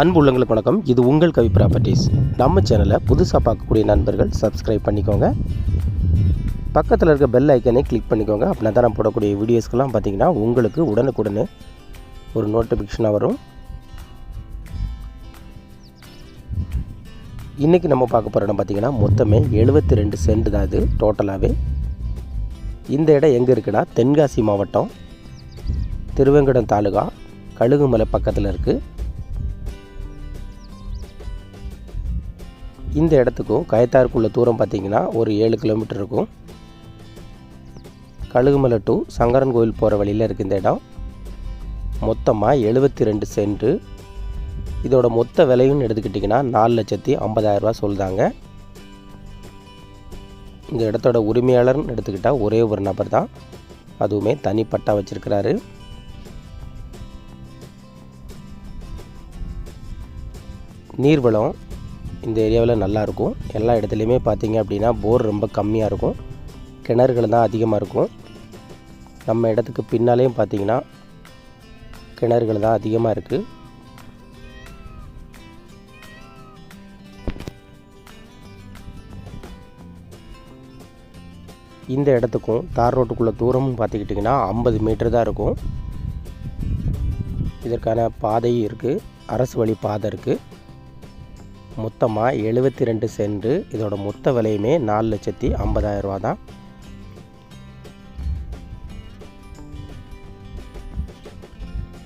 அன்பு உள்ளங்களுக்கு வணக்கம். இது உங்கள் கவி ப்ராப்பர்ட்டிஸ் நம்ம சேனலை புதுசாக பார்க்கக்கூடிய நண்பர்கள் சப்ஸ்கிரைப் பண்ணிக்கோங்க. பக்கத்தில் இருக்க பெல் ஐக்கனை கிளிக் பண்ணிக்கோங்க. அப்படின்னா தான் நான் போடக்கூடிய வீடியோஸ்க்கெல்லாம் பார்த்தீங்கன்னா உங்களுக்கு உடனுக்குடனே ஒரு நோட்டிஃபிகேஷனாக வரும். இன்றைக்கி நம்ம பார்க்க போகிற இடம் பார்த்திங்கன்னா மொத்தமே எழுபத்தி ரெண்டு சென்ட் தான் இது டோட்டலாகவே இந்த இடம் எங்கே இருக்குன்னா தென்காசி மாவட்டம் திருவேங்கடம் தாலுகா கழுகுமலை பக்கத்தில் இருக்குது இந்த இடத்துக்கும் கயத்தாருக்குள்ள தூரம் பார்த்தீங்கன்னா ஒரு ஏழு கிலோமீட்டர் இருக்கும். கழுகுமலை டு சங்கரன் கோயில் போகிற வழியில் இருக்குது இந்த இடம். மொத்தமாக எழுபத்தி ரெண்டு சென்ட்டு இதோட மொத்த விலையும் எடுத்துக்கிட்டிங்கன்னா நாலு லட்சத்தி ஐம்பதாயிரரூபா சொல்கிறாங்க இந்த இடத்தோட உரிமையாளர்னு எடுத்துக்கிட்டால் ஒரே ஒரு நபர் தான். அதுவுமே தனிப்பட்டா வச்சுருக்கிறாரு. நீர்வளம் இந்த ஏரியாவில் நல்லாயிருக்கும் எல்லா இடத்துலையுமே பார்த்திங்க அப்படின்னா போர் ரொம்ப கம்மியாக இருக்கும். கிணறுகள் தான் அதிகமாக இருக்கும். நம்ம இடத்துக்கு பின்னாலேயும் பார்த்தீங்கன்னா கிணறுகள் தான் அதிகமாக இருக்குது இந்த இடத்துக்கும் தார் ரோட்டுக்குள்ளே தூரமும் பார்த்துக்கிட்டிங்கன்னா ஐம்பது மீட்டர் தான் இருக்கும். இதற்கான பாதையும் இருக்குது அரசு வழி பாதை இருக்குது மொத்தமாக எழுபத்தி ரெண்டு சென்ட்டு இதோட மொத்த விலையுமே நாலு லட்சத்தி ஐம்பதாயிரரூவா தான்.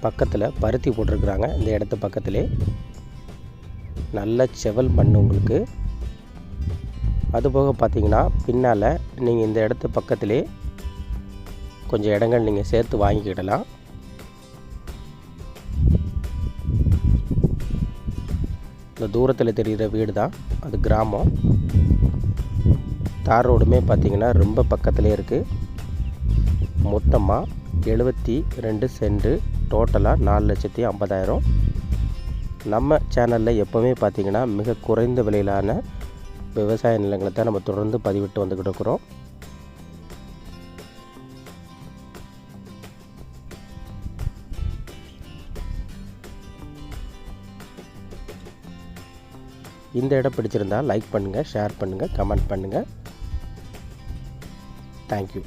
பக்கத்தில் பருத்தி போட்டிருக்கிறாங்க. இந்த இடத்து பக்கத்திலே நல்ல செவல் மண் உங்களுக்கு. அதுபோக பார்த்தீங்கன்னா பின்னால் நீங்கள் இந்த இடத்து பக்கத்திலே கொஞ்சம் இடங்கள் நீங்கள் சேர்த்து வாங்கிக்கிடலாம். இந்த தூரத்தில் தெரிகிற வீடு தான் அது கிராமம். தார் ரோடுமே பார்த்திங்கன்னா ரொம்ப பக்கத்துலேயே இருக்குது மொத்தமாக எழுபத்தி ரெண்டு சென்ட்டு டோட்டலாக நாலு லட்சத்தி ஐம்பதாயிரம். நம்ம சேனலில் எப்போவுமே பார்த்திங்கன்னா மிக குறைந்த விலையிலான விவசாய நிலங்களை தான் நம்ம தொடர்ந்து பதிவிட்டு வந்துக்கிட்டு இருக்கிறோம். இந்த இடம் பிடிச்சிருந்தால் லைக் பண்ணுங்கள் ஷேர் பண்ணுங்கள் கமெண்ட் பண்ணுங்கள் தேங்க்யூ